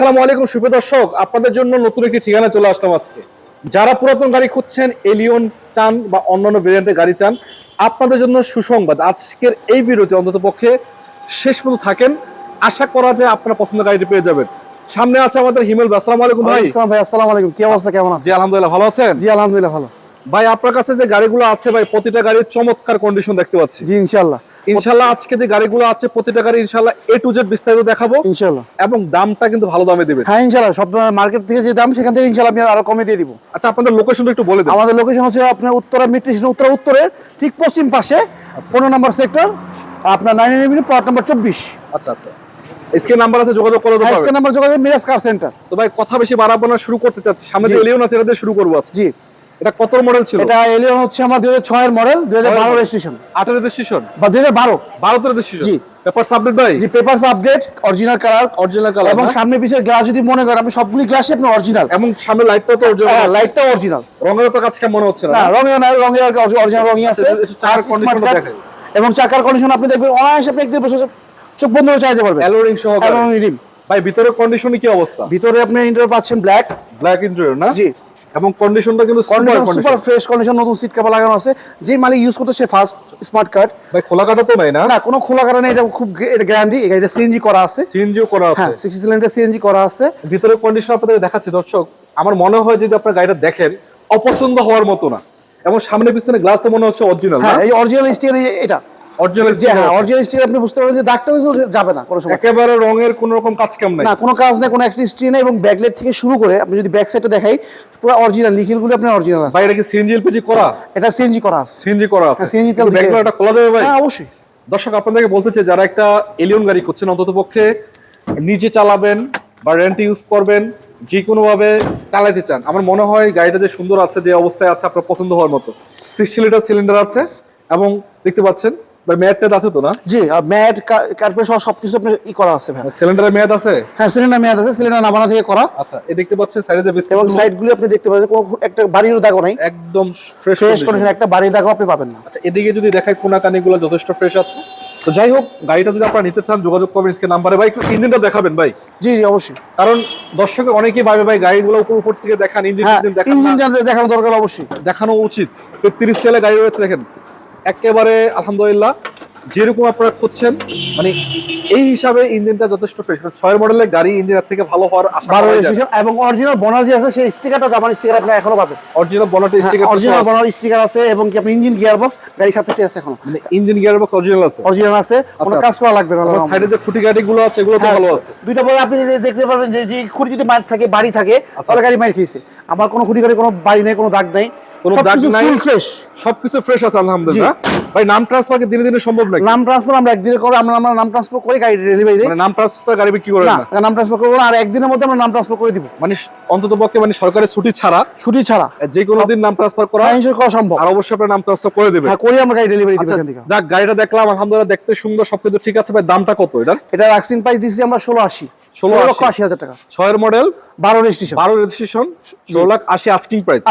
আসসালামু আলাইকুম সুপ্রিয় দর্শক। আপনাদের জন্য নতুন একটি ঠিকানা চলে আসলাম আজকে। যারা পুরাতন গাড়ি খুঁজছেন এলিয়ন চান বা অন্যান্য ভেরিয়েন্টের গাড়ি চান আপনাদের জন্য সুসংবাদ। আজকের এই ভিডিওতে অন্তত পক্ষে শেষ পর্যন্ত থাকেন। আশা করা যায় আপনার পছন্দের গাড়িটি পেয়ে যাবেন। সামনে আছে আমাদের হিমেল ভাই। আসসালামু আলাইকুম ভাই। ভাই আসসালামু আলাইকুম। কি অবস্থা কেমন আছে জি আলহামদুলিল্লাহ ভালো আছেন? জি আলহামদুলিল্লাহ ভালো। ভাই আপনার কাছে যে গাড়িগুলো আছে ভাই প্রতিটা গাড়ির চমৎকার কন্ডিশন দেখতে পাচ্ছি। জি ইনশাআল্লাহ। ইনশাল্লাহ আজকে যে গাড়িগুলো আছে প্রতিটা গাড়ি ইনশাল্লাহ এ টু জেড বিস্তারিত দেখাবো। ইনশাআল্লাহ। এবং দামটা কিন্তু ভালো দামে দিবেন। হ্যাঁ ইনশাআল্লাহ। সব মার্কেট থেকে যে দাম সেখান থেকে ইনশাআল্লাহ আমি আরও কমে দিয়ে দিব। আচ্ছা আপনাদের লোকেশনটা একটু বলে দেন। আমাদের লোকেশন হচ্ছে আপনার উত্তরা মেট্রো স্টেশন উত্তরা উত্তরের ঠিক পশ্চিম পাশে পনেরো নম্বর সেক্টর আপনার নাইন এভিনিউ প্লট নম্বর চব্বিশ। আচ্ছা আচ্ছা। স্ক্রিন নাম্বার আছে যোগাযোগ করে দেবো নাম্বার যোগাযোগ মিরাজ কার সেন্টার তো ভাই কথা বেশি বাড়াবো না শুরু করতে চাচ্ছি। সামনে। যে এলিয়ন আছে এটা দিয়ে শুরু করব জি। এটা কত মডেল ছিল? এটা এলিয়ন হচ্ছে আমার দুই হাজার ছয়ের মডেল দুই হাজার বারো model। রেজিস্ট্রেশন আঠারো রেজিস্ট্রেশন বা দুই হাজার বারো। বারোতে রেজিস্ট্রেশন জি। পেপার সাবমিট ভাই ji papers update original colour original colour এবং সামনে পিছিয়ে গ্লাস যদি মনে করেন আপনি সবগুলি গ্লাসই আপনি অরিজিনাল এবং সামনে লাইটটা তো অরিজিনাল হ্যাঁ লাইটটা অরিজিনাল রঙের তো কাজ কেমন মনে হচ্ছে না? না রঙে না রঙে আর অরিজিনাল রঙই আছে। আচ্ছা, smart condition card দেখাই। এবং চাকার কন্ডিশন আপনি দেখবেন অনায়াসে আপনি একদিন বসে চোখ বন্ধ করে চাইতে পারবেন। অ্যালোরিং সহ রিম ভাই ভিতরের কন্ডিশনে কি অবস্থা? ভিতরে আপনি ইন্টার পাচ্ছেন ব্ল্যাক ব্ল্যাক ইন্টেরিয়র না? জি। এবং কন্ডিশনটা কিন্তু super condition super fresh condition নতুন সিট কভার লাগানো আছে। যে মালিক ইউজ করতে সে ফার্স্ট স্মার্ট কার্ড ভাই খোলা কাটা তো নাই না? না কোনো খোলা কারণে এটা খুব এটা গ্যারান্টি এটা সিএনজি করা আছে। সিএনজিও করা হ্যাঁ আছে সিক্সটি সিলিন্ডার সিএনজি করা আছে। ভিতরের কন্ডিশন আপনাদের দেখাচ্ছি দর্শক। আমার মনে হয় যদি আপনার গাড়িটা দেখেন অপছন্দ হওয়ার মতো না। এবং সামনে পিছনে গ্লাসে মনে হচ্ছে অরিজিনাল হ্যাঁ এই অরিজিনাল স্টিয়ার এটা। অরিজিনাল হ্যাঁ আপনি বুঝতে পারবেন যে দাগটাও কিন্তু যাবে না কোনো সময়। একেবারে রঙের কোন রকম কাজ কাম নাই। না কোনো কাজ নেই কোনো একটা নেই এবং থেকে শুরু করে আপনি যদি ব্যাক সাইডটা দেখাই পুরো অরিজিনাল আপনার অরিজিনাল আছে। ভাই এটা কি সিএনজি এলপিজি করা? এটা সিএনজি করা আছে। সিএনজি করা আছে। হ্যাঁ, তেল খোলা যাবে ভাই? হ্যাঁ অবশ্যই। দর্শক আপনাদেরকে বলতে চাই যারা একটা এলিয়ন গাড়ি করছেন অন্তত পক্ষে নিজে চালাবেন বা রেন্ট ইউজ করবেন যে কোনো ভাবে চালাতে চান। আমার মনে হয় গাড়িটা যে সুন্দর আছে যে অবস্থায় আছে আপনার পছন্দ হওয়ার মতো। সিক্সটি লিটার সিলিন্ডার আছে এবং দেখতে পাচ্ছেন ভাই মেয়াদ আছে তো না? জি কার্পেট সহ সবকিছু আপনার ই করা আছে ভাই। সিলিন্ডারের মেয়াদ আছে? হ্যাঁ সিলিন্ডার মেয়াদ আছে সিলিন্ডার নামানো থেকে করা। আচ্ছা এই দেখতে পাচ্ছেন সাইডে যে বিস্কিট এবং সাইডগুলো আপনি দেখতে পাবেন কোনো একটা বাড়ির দাগও নাই। একদম ফ্রেশ ফ্রেশ কন্ডিশন একটা বাড়ির দাগও আপনি পাবেন না। আচ্ছা এদিকে যদি দেখাই কোনা কানিগুলো যথেষ্ট ফ্রেশ আছে। তো যাই হোক গাড়িটা যদি আপনারা নিতে চান যোগাযোগ করবেন স্ক্রিন নাম্বারে। ভাই একটু ইঞ্জিনটা দেখাবেন ভাই। জি জি অবশ্যই। কারণ দর্শকের অনেকেই ভাবে ভাই গাড়িগুলো উপর উপর থেকে দেখান ইঞ্জিন হ্যাঁ ইঞ্জিন দেখান দরকার অবশ্যই। দেখানো উচিত। তেত্রিশ সালে গাড়ি রয়েছে দেখেন। একেবারে আলহামদুলিল্লাহ যেরকম আপনারা খুঁজছেন মানে এই হিসাবে ইঞ্জিনটা যথেষ্ট ফ্রেশ ছয়ের মডেলের গাড়ি ইঞ্জিনের থেকে ভালো হওয়ার আশা এবং অরিজিনাল বনার যে আছে সেই স্টিকারটা জাপান স্টিকার আপনি এখনও পাবেন। অরিজিনাল বনাটে স্টিকার অরিজিনাল বনার স্টিকার আছে এবং কি আপনি ইঞ্জিন গিয়ার বক্স গাড়ির সাথে আছে এখনও? মানে ইঞ্জিন গিয়ার বক্স অরিজিনাল আছে। অরিজিনাল আছে কোনো আচ্ছা। কাজ করা লাগবে না আমার সাইডে যে খুঁটি গাড়ি গুলো আছে এগুলো তো হ্যাঁ, ভালো আছে। দুইটা পরে আপনি দেখতে পারবেন যে যে খুঁটি যদি মার থাকে বাড়ি থাকে আচ্ছা। তাহলে গাড়ি মার খেয়েছে। আমার কোনো খুঁটি গাড়ি কোনো বাড়ি নেই কোনো দাগ নেই। কোনো দাগ নাই। ফ্রেশ সবকিছু ফ্রেশ আছে আলহামদুলিল্লাহ। ভাই নাম ট্রান্সফার কি দিনে দিনে সম্ভব নাকি? নাম ট্রান্সফার আমরা একদিনে করে আমরা আমরা নাম ট্রান্সফার করে গাড়ি ডেলিভারি দিই। মানে নাম ট্রান্সফার গাড়ি বিক্রি করেন না নাম ট্রান্সফার করব আর একদিনের মধ্যে আমরা নাম ট্রান্সফার করে দিব। মানে অন্তত পক্ষে মানে সরকারের ছুটি ছাড়া ছুটি ছাড়া। যে কোনো দিন নাম ট্রান্সফার করা ফাইন্যান্স করা সম্ভব। আর অবশ্যই আপনার নাম ট্রান্সফার করে দেবে হ্যাঁ করি আমরা গাড়ি ডেলিভারি দিব আচ্ছা এখান থেকে। যাক গাড়িটা দেখলাম আলহামদুলিল্লাহ দেখতে সুন্দর সবকিছু ঠিক আছে। ভাই দামটা কত এটার? এটা ভ্যাকসিন প্রাইস দিচ্ছি আমরা ষোলো আশি। 16 ষোলো লক্ষ আশি। হাজার টাকা। ছয়ের মডেল বারো রেজিস্ট্রেশন বারো রেজিস্ট্রেশন ষোলো লাখ আশি আস্কিং প্রাইস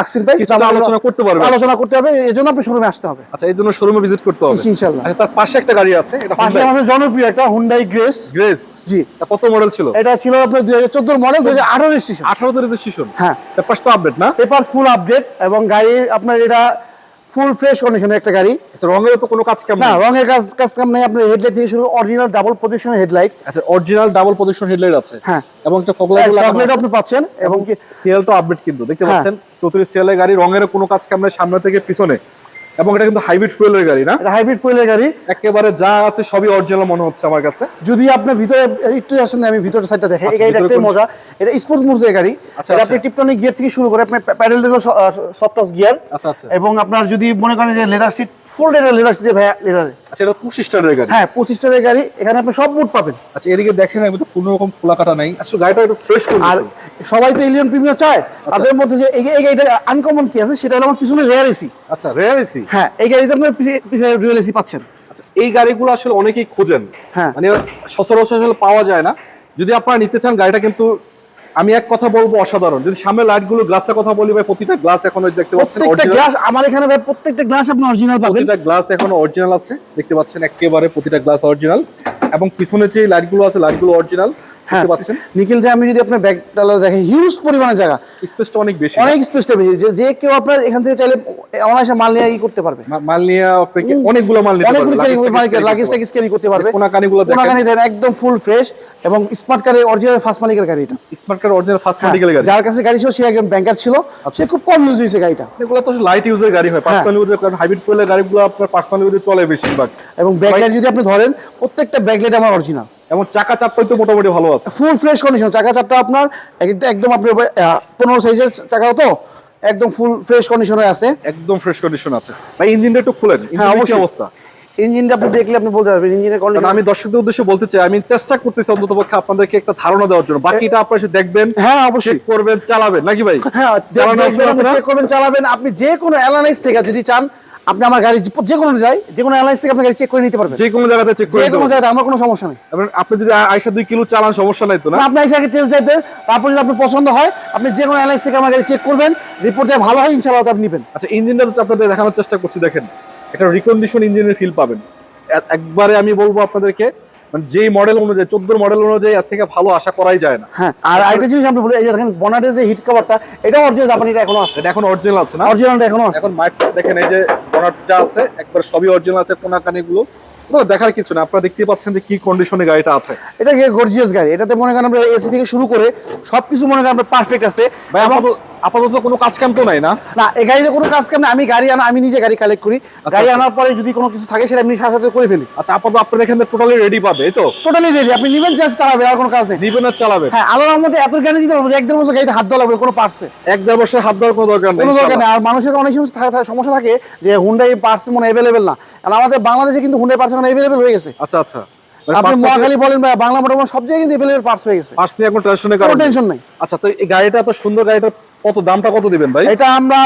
কিছুটা আলোচনা করতে পারবে আলোচনা করতে হবে এই জন্য আপনি শোরুমে আসতে হবে। আচ্ছা এই জন্য শোরুমে ভিজিট করতে হবে। ইনশাল্লাহ আচ্ছা তার পাশে একটা গাড়ি আছে এটা পাশে আমাদের জনপ্রিয় একটা হুন্ডাই গ্রেস গ্রেস জি। কত মডেল ছিল? এটা ছিল আপনার দুই হাজার চোদ্দোর মডেল দুই হাজার আঠারো রেজিস্ট্রেশন আঠারোতে রেজিস্ট্রেশন হ্যাঁ। পেপারসটা আপডেট না? পেপার ফুল আপডেট এবং গাড়ির আপনার এটা ফুল ফ্রেশ কন্ডিশনের একটা গাড়ি। আচ্ছা রঙের তো কোনো কাজ কাম না রঙের কাজ কাজ কাম নাই। আপনার হেডলাইট থেকে শুরু অরিজিনাল ডাবল প্রজেকশন হেডলাইট আচ্ছা অরিজিনাল ডাবল পজিশন হেডলাইট আছে। হ্যাঁ। এবং একটা ফগ লাইট আপনি পাচ্ছেন এবং কি সিএল তো আপডেট কিন্তু দেখতে পাচ্ছেন? পাচ্ছেন সিএল এর গাড়ি রঙের কোনো কাজ কাম নাই সামনে থেকে পিছনে। এবং এটা কিন্তু হাইব্রিড ফুয়েলের গাড়ি না? এটা হাইব্রিড ফুয়েলের গাড়ি। একেবারে যা আছে সবই অরিজিনাল মনে হচ্ছে আমার কাছে। যদি আপনার ভিতরে একটু আসেন আমি ভিতরের সাইডটা দেখে। এই আচ্ছা, গাড়িটা একটু একটাই মজা। এটা স্পোর্টস মুজের গাড়ি। আচ্ছা, এটা। আপনি টিপটনিক গিয়ার থেকে শুরু করে আপনি প্যাডেল দিয়ে সফট অফ গিয়ার আচ্ছা আচ্ছা। এবং আপনার যদি মনে করেন যে লেদার সিট ফুল লেদার সিটে ভাইয়া লেদারে আচ্ছা এটা পঁচিশ স্টারের গাড়ি? হ্যাঁ পঁচিশ টাকার গাড়ি এখানে আপনি সব মুড পাবেন। আচ্ছা এদিকে দেখেন আমি তো কোনো রকম খোলা কাটা নাই। আসলে গাড়িটা একটু ফ্রেশ আর সবাই তো এলিয়ন প্রিমিয়ার চায়। তাদের মধ্যে যে এই গাড়িটা আনকমন কি আছে সেটা হলো আমার পিছনে রেয়ার এসি আচ্ছা রেয়ার এসি হ্যাঁ এই গাড়িতে আপনার পিছে- পিছনে রিয়েল এসি পাচ্ছেন। আচ্ছা এই গাড়িগুলো আসলে অনেকেই খোঁজেন। হ্যাঁ। মানে সচরাচর আসলে পাওয়া যায় না। যদি আপনারা নিতে চান গাড়িটা কিন্তু আমি এক কথা বলব অসাধারণ। যদি সামনে লাইটগুলো গ্লাসের কথা বলি ভাই প্রতিটা গ্লাস এখন দেখতে পাচ্ছেন প্রত্যেকটা গ্লাস আমার এখানে ভাই প্রত্যেকটা গ্লাস আপনি অরিজিনাল পাবেন। প্রতিটা গ্লাস এখন অরিজিনাল আছে দেখতে পাচ্ছেন একেবারে প্রতিটা গ্লাস অরিজিনাল এবং পিছনে যে লাইটগুলো আছে লাইটগুলো অরিজিনাল হ্যাঁ। পাচ্ছেন। নিখিল যে আমি যদি আপনার ব্যাগ টালার দেখে হিউজ পরিমাণে জায়গা। স্পেসটা অনেক বেশি। অনেক স্পেসটা বেশি। যে- কেউ আপনার এখান থেকে চাইলে অনায়াসে মাল নিয়ে ই করতে পারবে। মাল নিয়ে আপনাকে অনেকগুলো মাল নিতে অনেকগুলো Luggage টাকে লাগেজ টাগেজ ক্যারি করতে পারবে। কোনা কানিগুলো দেখেন। দেন একদম ফুল ফ্রেশ এবং স্মার্ট কারের অরিজিনাল ফার্স্ট মালিকের গাড়ি এটা স্মার্ট কার্ড অরিজিনাল ফার্স্ট হ্যাঁ, মেডিকেল গাড়ি। যার কাছে গাড়ি ছিল সে একজন ব্যাংকার ছিল। সে খুব কম ইউজ হয়েছে গাড়িটা। এগুলো তো লাইট ইউজের গাড়ি হয় হ্যাঁ। পার্সোনাল ইউজের কারণ হাইব্রিড ফুয়েলের গাড়িগুলো আপনার পার্সোনাল ইউজে চলে বেশিরভাগ। এবং ব্যাকলাইট যদি আপনি ধরেন প্রত্যেকটা ব্যাকলাইট আমার অরিজিনাল এবং চাকা চাপটাই তো মোটামুটি ভালো আছে। ফুল ফ্রেশ কন্ডিশন চাকা চারটা আপনার একদম আপনার পনেরো সাইজের চাকা তো একদম ফুল ফ্রেশ কন্ডিশনে আছে। একদম ফ্রেশ কন্ডিশন আছে। ভাই ইঞ্জিনটা একটু খুলেন। হ্যাঁ অবশ্যই। অবস্থা? ইঞ্জিনটা আপনি দেখলে আপনি বলতে পারবেন ইঞ্জিনের কন্ডিশন আমি দর্শকদের উদ্দেশ্যে বলতে চাই আমি চেষ্টা করতেছি অন্তত পক্ষে আপনাদেরকে একটা ধারণা দেওয়ার জন্য। বাকিটা আপনারা এসে দেখবেন হ্যাঁ অবশ্যই। করবেন চালাবেন নাকি ভাই? হ্যাঁ দেখবেন, করবেন চালাবেন। আপনি যে কোনো অ্যালাইন্স থেকে যদি চান আপনি আমার গাড়ি যে- কোনো যাই যে কোনো অ্যালাইন্স থেকে আপনি গাড়ি চেক করে নিতে পারবেন। যে কোনো জায়গাতে চেক করে যে কোনো জায়গাতে আমার কোনো সমস্যা নেই। এবং আপনি যদি আইসা দুই কিলো চালান সমস্যা নাই তো না? আপনি আয়শাকে আগে টেস্ট দিতে তারপর যদি আপনার পছন্দ হয় আপনি যে কোনো এলাইন্স থেকে আমার গাড়ি চেক করবেন রিপোর্ট দিয়ে ভালো হয় ইনশাআল্লাহ আপনি নেবেন। আচ্ছা ইঞ্জিনটা তো আপনাদের দেখানোর চেষ্টা করছি দেখেন। একটা রিকন্ডিশন ইঞ্জিনের ফিল পাবেন। একবারে আমি বলব আপনাদেরকে মানে যেই মডেল অনুযায়ী মডেল অনুযায়ী এর থেকে ভালো আশা করাই যায় না। হ্যাঁ আর আরেকটা জিনিস আপনি বলি এই যে দেখেন বনাটের যে হিট কভারটা এটাও অরিজিনাল জাপানিটা এখনও আছে। এটা এখন অরিজিনাল আছে না? অরিজিনালটা এখনও আছে। এখন মাইক দেখেন এই যে আছে একবার সবই অরিজিনাল আছে দেখার কিছু না আপনারা দেখতে পাচ্ছেন যে কি কন্ডিশনে গাড়িটা আছে। এটা গর্জিয়াস গাড়ি। এটাতে মনে করেন আমরা এসি থেকে শুরু করে সবকিছু মনে করেন আপনার পারফেক্ট আছে। ভাই আপাতত আপাতত কোনো কাজ কাম তো নাই না? না এই গাড়িতে কোনো কাজ কাম নেই। আমি গাড়ি আনা আমি নিজে গাড়ি কালেক্ট করি। গাড়ি আচ্ছা। আনার পরে যদি কোনো কিছু থাকে সেটা আমি সাথে সাথে করে ফেলি। আচ্ছা আপাতত আপনাদের এখানে টোটালি রেডি পাবে তো? টোটালি রেডি আপনি নিবেন জাস্ট চালাবে আর কোনো কাজ নেই। নিবেন আর চালাবেন? হ্যাঁ আলোর মধ্যে এত গাড়ি দিতে পারব যে এক দেড় বছর গাড়িতে হাত দেওয়া লাগবে কোনো পার্টসে এক দেড় বছর হাত দেওয়ার কোনো দরকার নেই কোনো দরকার নেই। আর মানুষের অনেক সময় থাকে- থাকে- সমস্যা থাকে যে হুন্ডাই পার্টস মনে অ্যাভেলেবেল না। আর আমাদের বাংলাদেশে কিন্তু হুন্ডাই পার্টস এখন অ্যাভেলেবেল হয়ে গেছে। আচ্ছা আচ্ছা। আপনি মহাখালী বলেন বা বাংলা সব জায়গায় কিন্তু অ্যাভেলেবেল পার্টস হয়ে গেছে। নিয়ে টেনশনের কারণ। টেনশন নাই। আচ্ছা তো এই গাড়িটা এত সুন্দর গাড়িটা কত দামটা কত দিবেন ভাই? এটা আমরা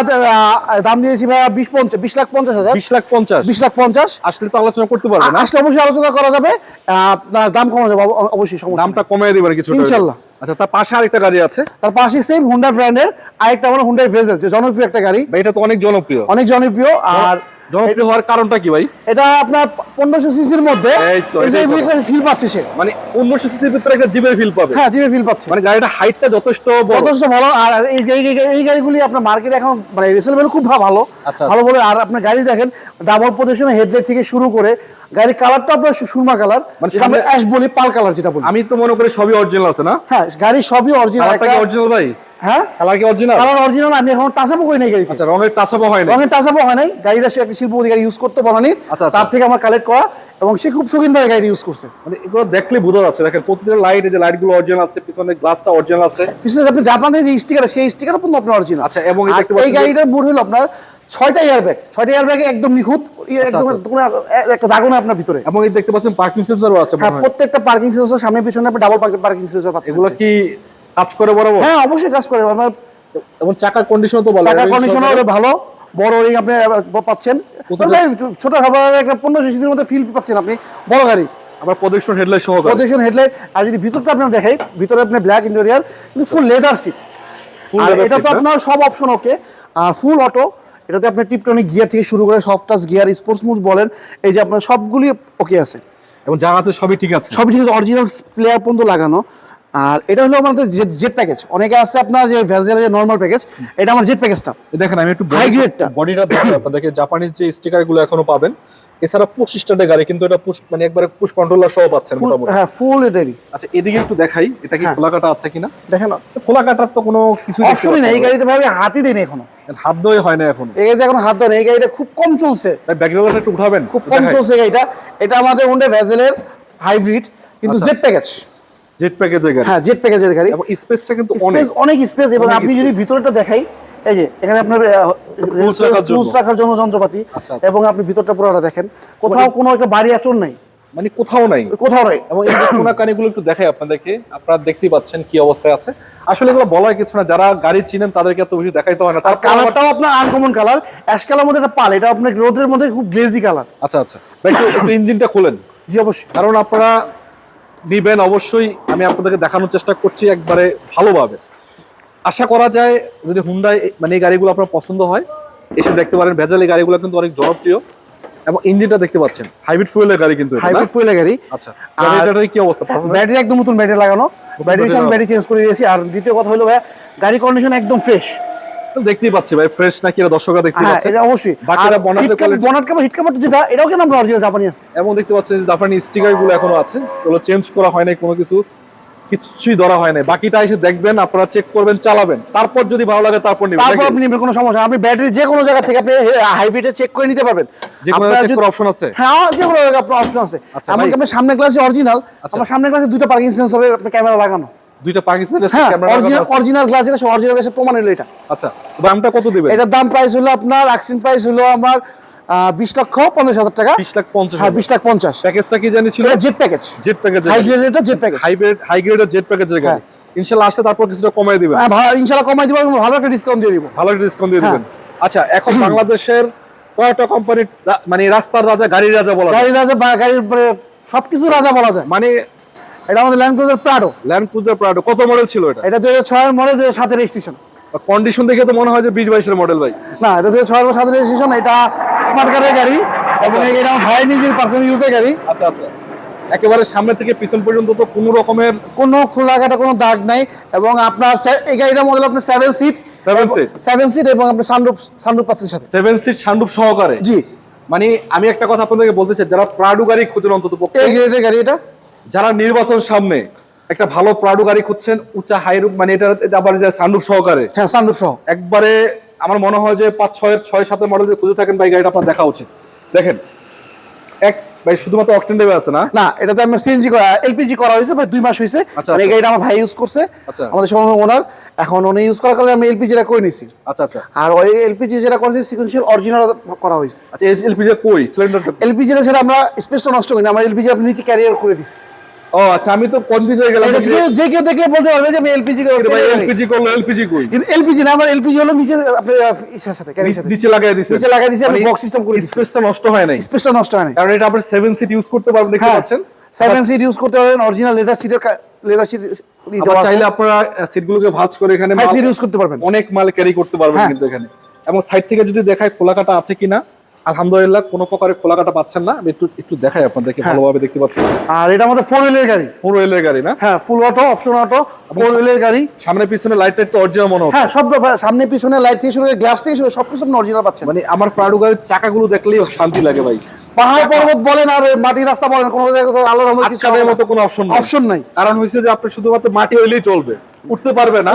দাম দিয়েছি ভাই বিশ পঞ্চাশ বিশ লাখ পঞ্চাশ হাজার। বিশ লাখ পঞ্চাশ? বিশ লাখ পঞ্চাশ। আসলে তো আলোচনা করতে পারবে না। আসলে অবশ্যই আলোচনা করা যাবে। দাম কমানো যাবে অবশ্যই সমস্যা দামটা কমিয়ে দিবেন কিছু ইনশাল্লাহ। আচ্ছা তার পাশে আরেকটা গাড়ি আছে। তার পাশে সেম হুন্ডা ব্র্যান্ডের আরেকটা হলো হুন্ডাই ভেজেল যে জনপ্রিয় একটা গাড়ি। এটা তো অনেক জনপ্রিয়। অনেক জনপ্রিয় আর জনপ্রিয় হওয়ার কারণটা কি ভাই? এটা আপনার পনেরোশো সিসির মধ্যে। ফিল পাচ্ছে সে। মানে সিসির ভিতরে একটা ফিল পাবে। হ্যাঁ ফিল পাচ্ছে। মানে গাড়িটা হাইটটা যথেষ্ট যথেষ্ট ভালো আর এই গাড়ি- এই গাড়ি- গাড়িগুলি আপনার মার্কেটে এখন মানে রিসেল ভ্যালু খুব ভালো। আচ্ছা। ভালো বলে আর আপনার গাড়ি দেখেন ডাবল পজিশনে হেডলাইট থেকে শুরু করে গাড়ির কালারটা আপনার সুরমা কালার মানে অ্যাশ বলি পাল কালার যেটা বলি। আমি তো মনে করি সবই অরিজিনাল আছে না? হ্যাঁ গাড়ি সবই অরিজিনাল অরিজিনাল ভাই? হ্যাঁ? কালার কি অরিজিনাল কালার অরিজিনাল আমি এখন টাচাপও করি নাই গাড়িতে। আচ্ছা রঙের টাচাপা হয় না রঙের টাচাপও হয় নাই। গাড়িটা সে একটা শিল্প ইউজ করতে বলেনি। আচ্ছা, আচ্ছা। তার থেকে আমার কালেক্ট করা এবং সে খুব শৌখিনভাবে গাড়ি ইউজ করছে। মানে এগুলো দেখলে বোঝা যাচ্ছে। দেখেন প্রতিটা লাইট যে লাইট অরিজিনাল আছে পিছনে গ্লাসটা অরিজিনাল আছে। বিশেষ আপনি জাপান যে স্টিকার সেই স্টিকার পর্যন্ত আপনার অরিজিনাল আচ্ছা, এবং এই গাড়িটার হলো আপনার ছয়টা এয়ার ব্যাগ ছয়টা এয়ার ব্যাগ একদম নিখুঁত একদম একটা দাগও না আপনার ভিতরে। এবং দেখতে পাচ্ছেন পার্কিং সেন্সরও আছে হ্যাঁ প্রত্যেকটা পার্কিং সেন্সর সামনে পিছনে আপনি ডাবল পার্কিং সেন্সর পাচ্ছেন। এগুলো কি কাজ করে বরাবর? হ্যাঁ অবশ্যই কাজ করে। আপনার এবং চাকার কন্ডিশন তো বলে টাকা কন্ডিশনার ভালো বড় রিং আপনি পাচ্ছেন। ছোট খাবার একটা পনেরো সিসির মধ্যে ফিল পাচ্ছেন আপনি বড় গাড়ি। আবার প্রজেকশন হেডলাইট সহ। প্রোটেকশন হেডলাইট আর যদি ভিতরটা আপনার দেখাই ভিতরে আপনার ব্ল্যাক ইন্টেরিয়ার কিন্তু ফুল লেদার সিট আর এটা তো আপনার সব অপশন ওকে আর ফুল অটো এটাতে আপনার টিপটনিক গিয়ার থেকে শুরু করে soft touch gear sports move বলেন এই যে আপনার সবগুলি ওকে আছে। এবং যা আছে সবই ঠিক আছে? সবই ঠিক আছে অরিজিনাল প্লেয়ার পর্যন্ত লাগানো। আর এটা হলো আমাদের জেট প্যাকেজ অনেকে আছে আপনার যে ভ্যাজেলের যে নর্মাল প্যাকেজ এটা আমার জেট প্যাকেজটা দেখেন আমি একটু High grade টা। বডিটা আপনাদেরকে। জাপানিজ যে স্টিকারগুলো এখনও পাবেন এছাড়া পুশ স্টার্টের গাড়ি কিন্তু এটা পুশ মানে একবারে পুশ কন্ট্রোলার সহ পাচ্ছেন মোটামুটি। হ্যাঁ ফুল এটারই আচ্ছা এদিকে একটু দেখাই এটা কি হ্যাঁ। খোলা কাটা আছে কিনা? দেখেন খোলা কাটার তো কোনো কিছু অপশনই নেই এই গাড়িতে ভাবে হাতই দেয়নি এখনও। হাত দই হয় না এখন। এই এখন হাত না এই গাড়িটা খুব কম চলছে। ব্যাকগ্রাউন্ডটা একটু উঠাবেন খুব কম চলছে গাড়িটা। এটা আমাদের হোন্ডা ভ্যাজেলের হাইব্রিড কিন্তু আচ্ছা, জেট প্যাকেজ জেট প্যাকেজের গাড়ি। হ্যাঁ জেট প্যাকেজের গাড়ি। এবং স্পেসটা কিন্তু অনেক। অনেক স্পেস এবং আপনি যদি ভিতরটা দেখাই এই যে এখানে আপনার Tools রাখার জন্য। টুলস রাখার জন্য যন্ত্রপাতি। এবং আপনি ভিতরটা পুরোটা দেখেন। কোথাও কোনো একটা বাড়ি আচর নাই। মানে কোথাও নাই। কোথাও নাই। এবং এই কোনা কানিগুলো একটু দেখাই আপনাদেরকে আপনারা দেখতেই পাচ্ছেন কি অবস্থায় আছে। আসলে এগুলো বলার কিছু না যারা গাড়ি চিনেন তাদেরকে এত বেশি দেখাইতে হয় না। কালারটাও আপনার আনকমন কালার অ্যাশ কালার মধ্যে একটা পাল এটা আপনার রোদের মধ্যে খুব গ্লেজি কালার আচ্ছা আচ্ছা। একটু ইঞ্জিনটা খোলেন। জি অবশ্যই। কারণ আপনারা নিবেন অবশ্যই আমি আপনাদেরকে দেখানোর চেষ্টা করছি একবারে ভালোভাবে। আশা করা যায় যদি হুন্ডাই মানে এই গাড়িগুলো আপনার পছন্দ হয় এসে দেখতে পারেন। ভেজাল এই গাড়িগুলো কিন্তু অনেক জনপ্রিয়। এবং ইঞ্জিনটা দেখতে পাচ্ছেন। হাইব্রিড ফুয়েলের গাড়ি কিন্তু? হাইব্রিড ফুয়েলের গাড়ি। আচ্ছা। গাড়িটার কি অবস্থা? ব্যাটারি একদম নতুন ব্যাটারি লাগানো। ব্যাটারি battery ব্যাটারি চেঞ্জ করে দিয়েছি। আর দ্বিতীয় কথা হলো ভাই গাড়ি কন্ডিশন একদম ফ্রেশ দেখতেই পাচ্ছি ভাই ফ্রেশ নাকি এটা দর্শকরা দেখতে হ্যাঁ পাচ্ছে? এটা অবশ্যই। বাকিরা বনাট হিট যেটা এটাও কিন্তু আমরা অরিজিনাল জাপানি আছে। এবং দেখতে পাচ্ছেন যে জাপানি স্টিকারগুলো এখনও আছে চেঞ্জ করা হয় নাই কোনো কিছু কিছুই ধরা হয় নাই। বাকিটা এসে দেখবেন আপনারা চেক করবেন চালাবেন। তারপর যদি ভালো লাগে তারপর নেবেন তারপর আপনি নেবেন কোনো সমস্যা আপনি ব্যাটারি যে কোনো জায়গা থেকে আপনি হাইব্রিডে চেক করে নিতে পারবেন। যে কোনো আপনার চেক করার অপশন আছে? হ্যাঁ যে কোনো আপনার অপশন আছে। আচ্ছা। আপনার সামনে গ্লাসে অরিজিনাল। আমার সামনে গ্লাসে দুইটা পার্কিং সেন্সরের ক্যামেরা লাগানো। দুইটা পাকিস্তানের হ্যাঁ ক্যামেরা অরিজিনাল গ্লাস এটা অরিজিনাল গ্লাসের প্রমাণ হলো এটা। আচ্ছা দামটা কত দিবেন? এটার দাম প্রাইস হলো আপনার অ্যাক্সিন প্রাইস হলো আমার বিশ লক্ষ পঞ্চাশ হাজার টাকা। বিশ লাখ পঞ্চাশ হ্যাঁ বিশ লাখ পঞ্চাশ। প্যাকেজটা কি জানি ছিল? Jet package jet package high grade এটা জেট প্যাকেজ হাইব্রিড হাই গ্রেডের জেট প্যাকেজের গাড়ি। ইনশাআল্লাহ আসলে তারপর কিছুটা কমাই দিবেন। হ্যাঁ ভালো ইনশাল্লাহ কমাই দিব ভালো একটা ডিসকাউন্ট দিয়ে দিব। ভালো একটা ডিসকাউন্ট দিয়ে হ্যাঁ। দিবেন। আচ্ছা এখন বাংলাদেশের টয়োটা কোম্পানির মানে রাস্তার রাজা গাড়ির রাজা বলা গাড়ির রাজা বা গাড়ির মানে সবকিছু রাজা বলা যায়। মানে এটা আমাদের Land Cruiser Prado Land Cruiser Prado কত মডেল ছিল এটা? এটা দুই হাজার ছয়ের মডেল দুই হাজার সাতের রেজিস্ট্রেশন কন্ডিশন দেখে তো মনে হয় যে বিশ বাইশের মডেল ভাই। না এটা দুই হাজার ছয়ের বা সাতের রেজিস্ট্রেশন এটা স্মার্ট কার্ডের গাড়ি এবং আচ্ছা। এটা আমার ভাইয়ের নিজের পার্সোনাল ইউজের গাড়ি। আচ্ছা আচ্ছা। একেবারে সামনে থেকে পিছন পর্যন্ত তো কোনো রকমের কোনো খোলাঘাটা কোনো দাগ নাই এবং আপনার এই গাড়িটার মডেল আপনার seven seat Seven seat? Seven seat এবং আপনার সানরুফ সানরুফ পাচ্ছেন সাথে। সেভেন সিট সান্ডুপ সহকারে? জি। মানে আমি একটা কথা আপনাদেরকে বলতে চাই যারা প্রাডু গাড়ি খুঁজেন অন্তত পক্ষে এই গ্রেডের গাড়ি এটা। যারা নির্বাচন সামনে একটা ভালো প্রাডু গাড়ি খুঁজছেন উঁচা হাইরুপ মানে এটা আবার যে সান্ডুপ সহকারে। হ্যাঁ সানরুপ সহ। একবারে আমার মনে হয় যে পাঁচ ছয়ের ছয় সাতের মডেল যদি খুঁজে থাকেন ভাই গাড়িটা আপনার দেখা উচিত। দেখেন এক ভাই শুধুমাত্র অকটেন আছে না? না এটাতে আমরা সিএনজি করা এলপিজি করা হয়েছে ভাই দুই মাস হয়েছে। আচ্ছা, আর এই আচ্ছা। গাড়িটা আমার ভাই ইউজ করছে আচ্ছা। আমাদের সময় ওনার এখন উনি ইউজ করার কারণে আমি এলপিজিটা করে নিছি। আচ্ছা আচ্ছা। আর ওই এলপিজি যেটা করেছি সিকুয়েন্সিয়াল অরিজিনাল করা হয়েছে। আচ্ছা এলপিজি কই? সিলিন্ডারটা এলপিজিটা সেটা আমরা স্পেসটা নষ্ট করি না আমরা এলপিজি আপনি নিচে ক্যারিয়ার করে দিচ্ছি ও আচ্ছা আমি তো কনফিউজ হয়ে গেলাম যে কেউ- দেখলে বলতে পারবে যে আমি এলপিজি ভাই এলপিজি করল এলপিজি কই? কিন্তু এলপিজি না আমার এলপিজি হলো নিচে আপনার ইসার সাথে ক্যারিয়ার সাথে। নিচে লাগাই দিছে। নিচে লাগাই দিছি, আমি system করে স্পেসটা নষ্ট হয় নাই। স্পেসটা নষ্ট হয় না কারণ এটা আপনি সেভেন সিট ইউজ করতে পারবেন দেখতে হ্যাঁ পাচ্ছেন? সেভেন সিট ইউজ করতে পারবেন অরিজিনাল লেদার সিটের লেদার সিট চাইলে আপনারা সিটগুলোকে ভাঁজ করে এখানে ইউজ করতে পারবেন। অনেক মাল ক্যারি করতে পারবেন হ্যাঁ। কিন্তু এখানে। এবং সাইড থেকে যদি দেখায় খোলা কাটা আছে কিনা আলহামদুলিল্লাহ কোনো প্রকারের খোলা কাটা পাচ্ছেন না। আমি একটু একটু দেখাই আপনাদেরকে হ্যাঁ। ভালোভাবে দেখতে পাচ্ছেন আর এটা আমাদের ফোর হুইলের গাড়ি। ফোর হুইলের গাড়ি না? হ্যাঁ full auto option auto four হুইলের গাড়ি। সামনে পিছনে লাইট টাইট তো অরিজিনাল মনে হচ্ছে। হ্যাঁ সব সামনে পিছনে লাইট থেকে শুরু করে গ্লাস থেকে শুরু সবকিছু আপনি অরিজিনাল পাচ্ছেন। মানে আমার প্রাডু গাড়ির চাকাগুলো দেখলেই শান্তি লাগে ভাই। পাহাড় পর্বত বলেন আর মাটির রাস্তা বলেন কোনো জায়গায় আলোর রহমতে কিছু মতো কোনো অপশন নেই। অপশন নাই। কারণ হচ্ছে যে আপনি শুধুমাত্র মাটি হইলেই চলবে। উঠতে পারবে না।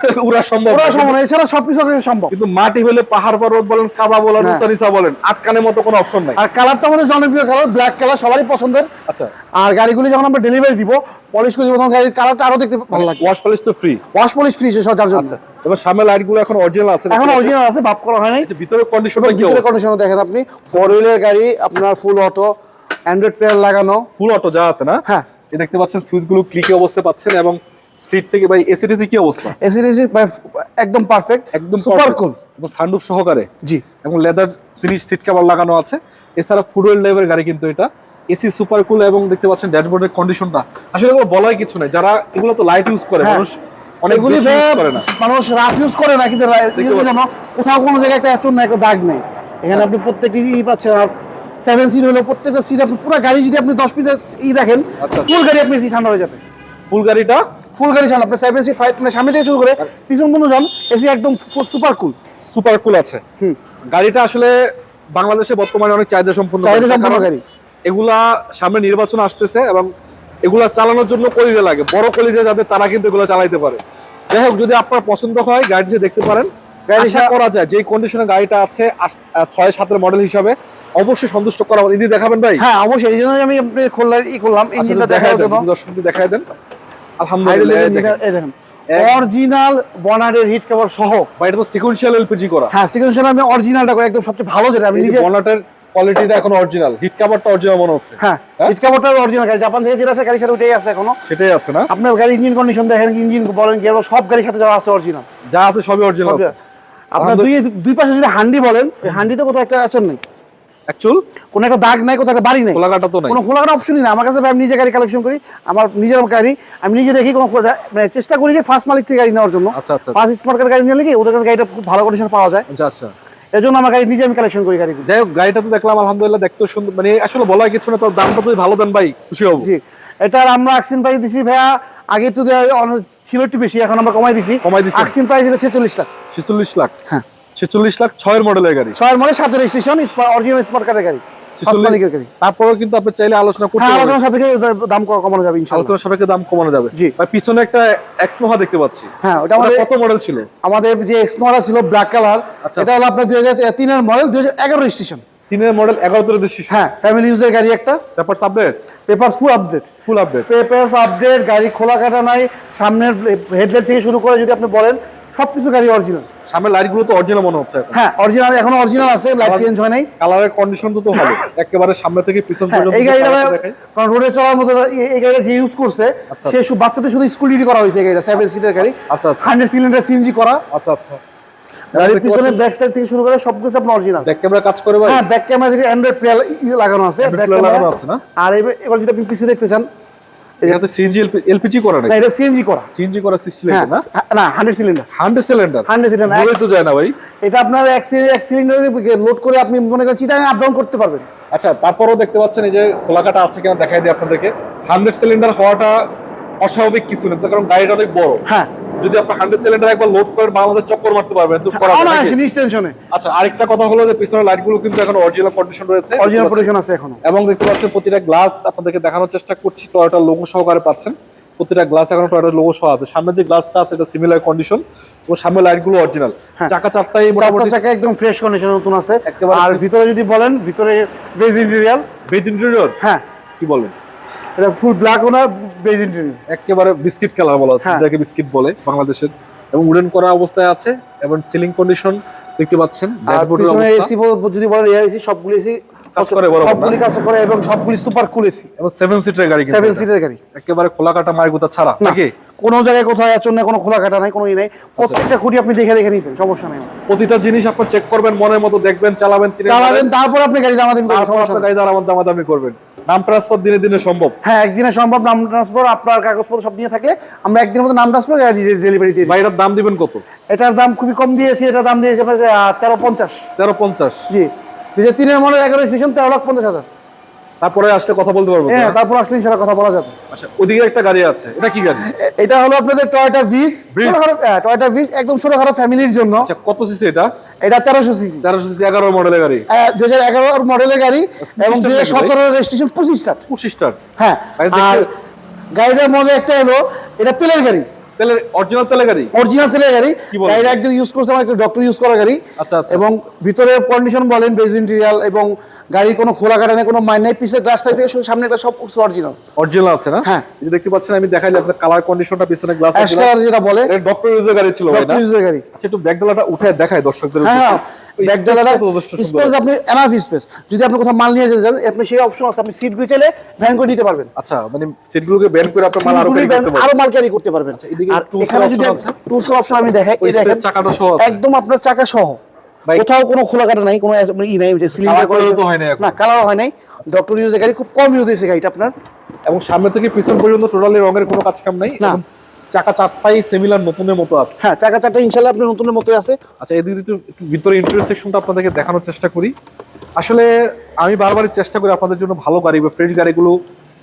উড়া সম্ভব না। সম্ভব এছাড়া সবকিছু সম্ভব। কিন্তু মাটি হলে পাহাড় পর্বত বলেন কাবা বলেন হ্যাঁ। বলেন আটকানের মতো কোনো অপশন নাই। আর কালারটা আমাদের জনপ্রিয় কালার ব্ল্যাক কালার সবারই পছন্দের। আচ্ছা। আর গাড়িগুলি যখন আমরা ডেলিভারি দিব পলিশ করে দিব তখন গাড়ির কালারটা আরও দেখতে ভালো লাগবে। ওয়াশ পলিশ তো ফ্রি ওয়াশ পলিশ ফ্রি যার জন্য। আচ্ছা এবার সামনে লাইটগুলো এখন অরিজিনাল আছে এখন অরিজিনাল আছে ভাব করা হয় নাই। ভিতরে কন্ডিশনটা কি ভিতরে কন্ডিশন দেখেন আপনি ফোর হুইলের গাড়ি আপনার ফুল অটো অ্যান্ড্রয়েড প্লেয়ার লাগানো। ফুল অটো যা আছে না? হ্যাঁ। দেখতে পাচ্ছেন সুইচগুলো ক্লিকে অবস্থা পাচ্ছেন এবং সিট থেকে ভাই এসিটিসি কি অবস্থা? এসিডিসি একদম পারফেক্ট একদম সুপার কুল এবং সানরুফ সহকারে। জি। এবং লেদার ফিনিশ সিট কভার লাগানো আছে। এছাড়া ফুড ওয়েল লেভের গাড়ি কিন্তু এটা। এসি সুপার কুল এবং দেখতে পাচ্ছেন ড্যাশবোর্ডের কন্ডিশনটা আসলে এগুলো বলার কিছু নাই। যারা এগুলো তো লাইট ইউজ করে হ্যাঁ। মানুষ অনেক এগুলি বেশি use করে না। মানুষ রাফ ইউজ করে না কিন্তু। যেন কোথাও কোনো জায়গায় একটা এত না একটা দাগ নেই। এখানে আপনি প্রত্যেকটি ই পাচ্ছেন আর সেভেন সিট হলো প্রত্যেকটা সিট আপনি পুরো গাড়ি যদি আপনি দশ মিনিট ই রাখেন আচ্ছা। ফুল গাড়ি আপনি এসি ঠান্ডা হয়ে যাবে। ফুল গাড়িটা ফুল গাড়ি ঠান্ডা আপনি সেভেন সিট ফাইভ মানে সামনে থেকে শুরু করে পিছন পর্যন্ত যান এসি একদম সুপার কুল সুপার কুল আছে। হুম। গাড়িটা আসলে বাংলাদেশে বর্তমানে অনেক চাহিদা সম্পূর্ণ চাহিদা সম্পন্ন গাড়ি। এগুলা সামনে নির্বাচন আসতেছে এবং এগুলা চালানোর জন্য কলিজা লাগে। বড় কলিজা যাদের তারা কিন্তু এগুলো চালাইতে পারে। যাই হোক যদি আপনার পছন্দ হয় গাড়ি যে দেখতে পারেন গাড়ি আশা করা যায় যে কন্ডিশনে গাড়িটা আছে ছয় সাতের মডেল হিসাবে। অবশ্যই সন্তুষ্ট করা হবে। ইনি দেখাবেন ভাই? হ্যাঁ অবশ্যই। এই জন্য আমি আপনি খোলার ই করলাম আচ্ছা, ইঞ্জিনটা দেখার জন্য। দর্শকদের দেখাই দেন। আলহামদুলিল্লাহ এই দেখেন। এই দেখেন। এক- অরিজিনাল বনারের হিট কভার সহ। ভাই এটা তো সিকুয়েন্সিয়াল এলপিজি করা। হ্যাঁ সিকুয়েন্সিয়াল আমি অরিজিনালটা করে একদম সবচেয়ে ভালো যেটা আমি নিজে বনাটের কোয়ালিটিটা এখন অরিজিনাল হিট কাভারটা অরিজিনাল মনে হচ্ছে। হ্যাঁ হ্যাঁ? হিট কভারটা অরিজিনাল গাড়ি জাপান থেকে যেটা আছে গাড়ির সাথে ওইটাই আছে এখনও। সেটাই আছে না? আপনার গাড়ি ইঞ্জিন কন্ডিশন দেখেন ইঞ্জিন বলেন সব গাড়ির সাথে যাওয়া আছে অরিজিনাল যা আছে সবই অরিজিনাল আছে। আপনার দুই দুই পাশে যদি হান্ডি বলেন হান্ডিতে কোথাও একটা আচরণ নেই অ্যাকচুয়াল কোনো একটা দাগ নাই কোথাও একটা বাড়ি নেই। খোলাঘাটা তো নাই। কোনো খোলার অপশনই না আমার কাছে আমি নিজে গাড়ি কালেকশন করি আমার নিজের গাড়ি। আমি নিজে দেখি কোনো মানে চেষ্টা করি যে ফার্স্ট মালিক থেকে গাড়ি নেওয়ার জন্য। আচ্ছা আচ্ছা ফার্স্ট স্মার্ট গাড়ি নিলে কি ওদের কাছে গাড়িটা খুব ভালো কন্ডিশন পাওয়া যায়। আচ্ছা আচ্ছা। এজন্য আমার গাড়ি নিজে আমি কালেকশন করি গাড়িগুলো। যাই হোক গাড়িটা তো দেখলাম আলহামদুলিল্লাহ দেখতে সুন্দর। মানে আসলে বলার কিছু না তোর দামটা ভালো দেন ভাই খুশি হব। জি। এটার আমরা আকসিন প্রাইস দিছি ভাইয়া আগে তো ছিল একটু বেশি এখন আমরা কমাই দিছি। কমাই? আকসিন প্রাইস ছেচল্লিশ লাখ। ছেচল্লিশ লাখ? হ্যাঁ। ছেচল্লিশ লাখ ছয়ের মডেলের গাড়ি। ছয়ের সাথে রেজিস্ট্রেশন অরিজিনাল স্মার্ট কার্ডের গাড়ি তারপরেও কিন্তু আপনি চাইলে আলোচনা করতে হ্যাঁ আলোচনা সাপেক্ষে দাম কমানো যাবে আলোচনা সাপেক্ষে দাম কমানো যাবে। জি। পিছনে একটা এক্সনোভা দেখতে পাচ্ছি। হ্যাঁ ওটা আমাদের কত মডেল ছিল? আমাদের যে এক্সনোরা ছিল ব্ল্যাক কালার আচ্ছা। এটা হলো আপনার দুই হাজার তিনের মডেল দুই হাজার এগারো রেজিস্ট্রেশন তিনের মডেল এগারো তেরো দেশি হ্যাঁ ফ্যামিলি ইউজের গাড়ি একটা। ব্যাপার update paper full update full update papers update গাড়ি খোলা কাটা নাই সামনের হেডলাইট থেকে শুরু করে যদি আপনি বলেন সবকিছু গাড়ি অরিজিনাল সামনের তো অরিজিনাল মনে হচ্ছে হ্যাঁ অরিজিনাল এখনও অরিজিনাল আছে লাইট চেঞ্জ হয় নাই। কালারের কন্ডিশন তো একেবারে সামনে থেকে পিছন হ্যাঁ পর্যন্ত এই গাড়িটা কারণ রোডে চলার মতো এই- গাড়িটা যে ইউজ করছে আচ্ছা। সে শুধু বাচ্চাদের শুধু স্কুল ডিউটি করা হয়েছে এই গাড়িটা সেভেন সিটের গাড়ি। আচ্ছা আচ্ছা। হান্ড্রেড সিলিন্ডার সিএনজি করা। আচ্ছা আচ্ছা। গাড়ির পিছনে ব্যাক সাইড থেকে শুরু করে সবকিছু আপনার অরিজিনাল ব্যাক ক্যামেরা কাজ করে ভাই? হ্যাঁ ব্যাক ক্যামেরা থেকে অ্যান্ড্রয়েড প্লে লাগানো আছে ব্যাক ক্যামেরা লাগানো আছে না? আর এবার এবার যদি আপনি দেখতে চান এটাতে সিএনজি এলপিজি করা না এটা সিএনজি করা। সিএনজি করা সিস্টেম হ্যাঁ না? না hundred cylinder hundred cylinder hundred cylinder বলে তো যায় না ভাই। এটা আপনার এক এক সিলিন্ডার লোড করে আপনি মনে করেন চিটাগাং আপ ডাউন করতে পারবেন। আচ্ছা তারপরেও দেখতে পাচ্ছেন এই যে খোলাকাটা আছে কিনা দেখাই দিই আপনাদেরকে। হান্ড্রেড সিলিন্ডার হওয়াটা অস্বাভাবিক কিছু না কারণ গাড়িটা অনেক বড়। হ্যাঁ। যদি আপনি হান্ড্রেড সিলিন্ডার একবার লোড করেন বাংলাদেশ চক্কর মারতে পারবেন? টেনশনে আচ্ছা আরেকটা কথা হলো যে পিছনের লাইটগুলো কিন্তু এখন অরিজিনাল কন্ডিশন রয়েছে। অরিজিনাল প্রোটেকশন আছে? এখনও। এবং দেখতে পাচ্ছেন প্রতিটা গ্লাস আপনাদেরকে দেখানোর চেষ্টা করছি টয়োটা লোগো সহকারে পাচ্ছেন। প্রতিটা গ্লাস এখন টয়োটা লোগো সহ আছে। সামনে যে গ্লাসটা আছে এটা সিমিলার কন্ডিশন ও সামনে লাইটগুলো অরিজিনাল হ্যাঁ। চাকা চারটাই চারটা মোটামুটি চাকা একদম ফ্রেশ কন্ডিশন নতুন আছে। আর ভিতরে যদি বলেন ভিতরে বেজ ইন্টেরিয়াল বেজ ইন্টেরিয়র হ্যাঁ। কি বলেন? এটা বেজ একেবারে বিস্কিট কালার বলা হচ্ছে হ্যাঁ। যাকে বিস্কিট বলে বাংলাদেশের। এবং উডেন করা অবস্থায় আছে এবং সিলিং কন্ডিশন দেখতে পাচ্ছেন এসি যদি বলেন এয়ার এসি সবগুলো এসি কাজ করে বরাবর না? সবগুলি কাজ করে এবং সবগুলি সুপার কুল এসি এবং সেভেন সিটের গাড়ি সেভেন সিটের গাড়ি। একেবারে খোলা কাটা মায়ের গুতা ছাড়া নাকি? কোনো জায়গায় কোথাও নেই কোনো খোলা কাটা নাই কোনো ই নেই। আচ্ছা। প্রত্যেকটা খুঁটি আপনি দেখে দেখে নিবেন সমস্যা নেই প্রতিটা জিনিস আপনি চেক করবেন মনের মতো দেখবেন চালাবেন চালাবেন তারপর আপনি গাড়ি দামা দিবেন তারপর সমস্যা গাড়ি দামাদামি করবেন। নাম ট্রান্সফার দিনে দিনে সম্ভব? হ্যাঁ একদিনে সম্ভব নাম ট্রান্সফার আপনার কাগজপত্র সব নিয়ে থাকলে আমরা একদিনের মধ্যে নাম ট্রান্সফার ডেলিভারি দিয়ে দিই। বা এটার দাম দিবেন কত? এটার দাম খুবই কম দিয়েছি এটার দাম দিয়েছি আপনার তেরো পঞ্চাশ। তেরো পঞ্চাশ। জি। দুই হাজার তিনের মনে এগারো স্টেশন তেরো লাখ পঞ্চাশ হাজার। তারপরে আসলে কথা বলতে পারব হ্যাঁ তারপর আসলে ইনশাল্লাহ কথা বলা যাবে। আচ্ছা ওদিকে একটা গাড়ি আছে। এটা কি গাড়ি? এটা হলো আপনাদের টয়টা ভিস। টয়টা ভিস একদম ছোটখাটো ফ্যামিলির জন্য। আচ্ছা কত সিসি এটা? এটা তেরোশো সিসি তেরোশো সিসি এগারো মডেলের গাড়ি? দুই হাজার এগারো মডেলের গাড়ি এবং হাজার নাকি ভাই? সতেরো রেজিস্ট্রেশন পঁচিশ স্টার পঁচিশ স্টার হ্যাঁ আর গাড়িটার মধ্যে একটা হলো এটা তেলের গাড়ি। তেলের অরিজিনাল তেলের গাড়ি? অরিজিনাল তেলের গাড়ি? গাড়িটা একজন ইউজ করছে আমার ডক্টর ইউজ করা গাড়ি। আচ্ছা আচ্ছা। এবং ভিতরে কন্ডিশন বলেন বেজ ইন্টেরিয়াল এবং গাড়ির কোনো খোলা কাটা নেই কোনো মাইন নেই পিছের গ্লাস থেকে শুধু সামনে একটা সব কিছু অরিজিনাল অরিজিনাল আছে না? হ্যাঁ। এই দেখতে পাচ্ছেন আমি দেখাইলে আপনার কালার কন্ডিশনটা পিছনে গ্লাস আছে যেটা বলে। ডক্টর ইউজের গাড়ি ছিল ভাই না? ডক্টর ইউজের গাড়ি। আচ্ছা একটু ব্যাক ডালাটা উঠে দেখায় দর্শকদের হ্যাঁ। ওই ব্যাক space ডালাটা টা তো যথেষ্ট সুন্দর। স্পেস আপনি এনাফ স্পেস যদি আপনি কোথাও মাল নিয়ে যেতে চান আপনি সেই অপশন আছে আপনি চাইলে ভ্যান করে নিতে পারবেন। আচ্ছা মানে সিটগুলোকে করে আপনার মাল আরও carry করতে পারবেন। আরও মাল ক্যারি করতে পারবেন। আর এখানে যদি টুলস অপশন আমি দেখাই এই দেখেন চাকাটা সহ একদম আপনার চাকা সহ। কোথাও কোনো খোলা কাটা নাই কোনো ই নাই সিলিন্ডার তো হয় নাই না কালার হয় নাই। ডক্টর ইউজের গাড়ি খুব কম ইউজ হয়েছে গাড়িটা আপনার। এবং সামনে থেকে পিছন পর্যন্ত টোটালি রঙের কোনো কাজ কাম নাই। না। চাকা চারটাই সিমিলার নতুনের মতো আছে। হ্যাঁ চাকা চারটা ইনশাল্লাহ আপনার নতুনের মতোই আছে। আচ্ছা এদিকে একটু ভিতরে ইন্টারিয়র সেকশনটা আপনাদেরকে দেখানোর চেষ্টা করি। আসলে আমি বারবারই চেষ্টা করি আপনাদের জন্য ভালো গাড়ি বা ফ্রেশ গাড়িগুলো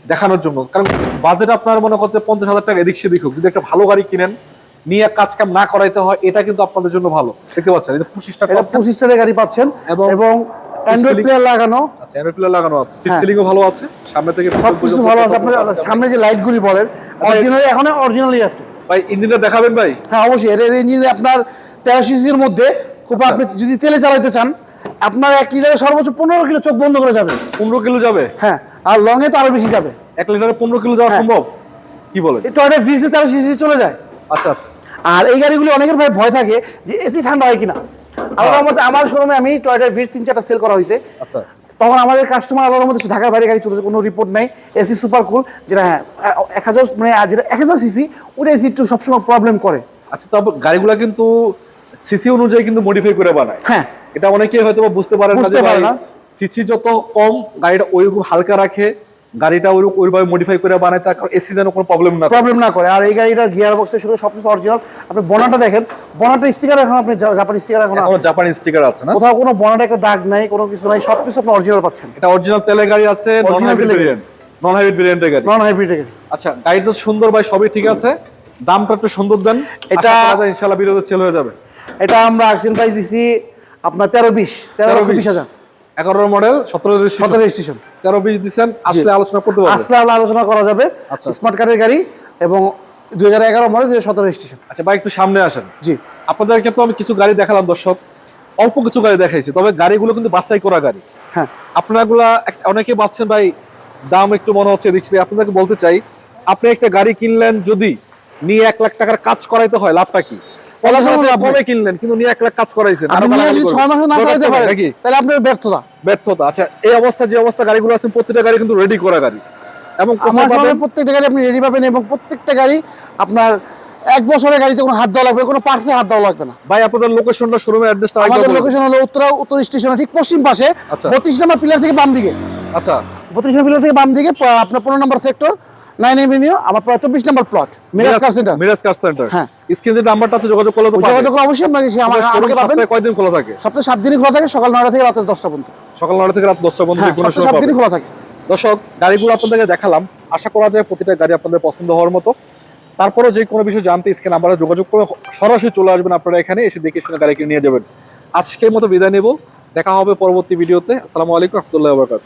দেখানোর জন্য। কারণ বাজেট আপনার মনে করছে পঞ্চাশ হাজার টাকা এদিক সেদিক হোক। যদি একটা ভালো গাড়ি কিনেন নিয়ে কাজ কাম না করাইতে হয় এটা কিন্তু আপনাদের জন্য ভালো। দেখতে পাচ্ছেন? এই যে পঁচিশ টাকা এটা পঁচিশ টাকার গাড়ি পাচ্ছেন এবং অ্যান্ড্রয়েড প্লেয়ার লাগানো। আচ্ছা এরোপ্লেন লাগানো আছে। সিট হ্যাঁ। সিলিংও ভালো আছে। সামনে থেকে সবকিছু ভালো আছে। আপনার সামনে যে লাইট গুলি বলেন অরিজিনালি এখন অরিজিনালি আছে। ভাই ইঞ্জিনটা দেখাবেন ভাই? হ্যাঁ অবশ্যই। এর ইঞ্জিনে আপনার মধ্যে। খুব আপনি যদি তেলে চালাতে চান আপনার এক লিটারে সর্বোচ্চ পনেরো কিলো চোখ বন্ধ করে যাবে। পনেরো কিলো যাবে? হ্যাঁ আর লং এ তো আরও বেশি যাবে। এক লিটারে পনেরো কিলো যাওয়া হ্যাঁ। সম্ভব? কি বলেন? এই টয়টা ভিজ তেরো সিসি চলে যায়। আচ্ছা আচ্ছা। আর এই গাড়িগুলি অনেকের ভাই ভয় থাকে যে এসি ঠান্ডা হয় কিনা। আল্লাহর মধ্যে আমার শোরুমে আমি টয়টা ভিজ তিন চারটা সেল করা হয়েছে। আচ্ছা। তখন আমাদের কাস্টমার আল্লাহর মধ্যে ঢাকার বাইরে গাড়ি চলেছে কোনো রিপোর্ট নাই। এসি সুপার কুল যেটা হ্যাঁ এক হাজার মানে যেটা এক হাজার সিসি ওটা এসি একটু সবসময় প্রবলেম করে। আচ্ছা তারপর গাড়িগুলা কিন্তু সিসি অনুযায়ী কিন্তু মডিফাই করে বানায়। হ্যাঁ। এটা অনেকেই হয়তো বুঝতে পারেন না বুঝতে পারে না। সিসি যত কম গাড়িটা ওই হালকা রাখে গাড়িটা ওই ওইভাবে মডিফাই করে বানায় তার এসি যেন কোনো প্রবলেম না প্রবলেম না করে। আর এই গাড়িটা গিয়ার বক্সে শুরু সব কিছু অরিজিনাল আপনি বনাটা দেখেন। বনাটা স্টিকার এখন আপনি জাপানি স্টিকার এখন এখনও আছে। জাপানি স্টিকার আছে না? কোথাও কোনো বনাটা একটা দাগ নাই কোনো কিছু নাই সব কিছু আপনি অরিজিনাল পাচ্ছেন। এটা অরিজিনাল তেলের গাড়ি আছে non hybrid variant non hybrid ভেরিয়েন্টের গাড়ি। নন হাইব্রিড গাড়ি। আচ্ছা গাড়ি তো সুন্দর ভাই সবই ঠিক আছে। দামটা একটু সুন্দর দেন। এটা এটা- ইনশাআল্লাহ বিরোধে সেল হয়ে যাবে। এটা আমরা অ্যাকশন প্রাইস দিছি আপনার তেরো বিশ। তেরো বিশ হাজার। এগারো মডেল সতেরো সতেরো স্টেশন তেরো বিশ দিচ্ছেন আসলে আলোচনা করতে পারবেন আসলে আলোচনা করা যাবে। আচ্ছা। স্মার্ট কার্ডের গাড়ি এবং দুই হাজার এগারো মডেল দুই সতেরো স্টেশন আচ্ছা ভাই একটু সামনে আসেন। জি। আপনাদেরকে তো আমি কিছু গাড়ি দেখালাম দর্শক। অল্প কিছু গাড়ি দেখাইছি তবে গাড়িগুলো কিন্তু বাছাই করা গাড়ি। হ্যাঁ। আপনাগুলা এক- অনেকে ভাবছেন ভাই দাম একটু মনে হচ্ছে দেখছি আপনাদেরকে বলতে চাই আপনি একটা গাড়ি কিনলেন যদি নিয়ে এক লাখ টাকার কাজ করাইতে হয় লাভটা কি? কমে কিনলেন কিন্তু নিয়ে এক লাখ কাজ করাইছেন আরও আপনি নিয়ে গাড়াগাড়ি যদি করবেন। ছয় মাসে না চালাতে পারেন নাকি? তাহলে আপনার ব্যর্থতা। ব্যর্থতা আচ্ছা এই অবস্থা যে অবস্থা গাড়িগুলো আছে প্রতিটা গাড়ি কিন্তু রেডি করা গাড়ি। এবং আমার কোথাও সময় পাবেন- প্রত্যেকটা গাড়ি আপনি রেডি পাবেন এবং প্রত্যেকটা গাড়ি আপনার এক বছরের গাড়িতে কোনো হাত দেওয়া লাগবে কোনো পার্টসে হাত দেওয়া লাগবে না। ভাই আপনাদের লোকেশনটা শোরুমের অ্যাড্রেসটা আমাদের লোকেশন হলো উত্তর উত্তর স্টেশনের ঠিক পশ্চিম পাশে আচ্ছা। বত্রিশ নম্বর পিলার থেকে বাম দিকে আচ্ছা। বত্রিশ নম্বর পিলার থেকে বাম দিকে আপনার পনেরো নম্বর সেক্টর নাইন এভিনিউ আমার চব্বিশ নম্বর plot Miraj car centre Miraj car centre হ্যাঁ। স্ক্রিন যে নাম্বারটা আছে যোগাযোগ করলে তো যোগাযোগ অবশ্যই আপনাকে সে আমার আমাকে পাবেন। কয়দিন খোলা থাকে? সপ্তাহে সাত দিনই খোলা থাকে সকাল নয়টা থেকে রাতের দশটা পর্যন্ত। সকাল নয়টা থেকে রাত দশটা পর্যন্ত হ্যাঁ কোনো সময় সাত দিনই খোলা থাকে। দর্শক গাড়িগুলো আপনাদেরকে দেখালাম। আশা করা যায় প্রতিটা গাড়ি আপনাদের পছন্দ হওয়ার মতো। তারপরে যে কোনো বিষয় জানতে স্ক্রিন নাম্বারে যোগাযোগ করে সরাসরি চলে আসবেন আপনারা এখানে এসে দেখে শুনে গাড়ি কিনে নিয়ে যাবেন। আজকের মতো বিদায় নেব। দেখা হবে পরবর্তী ভিডিওতে। আসসালামু আলাইকুম রহমতুল্লাহ বরকাত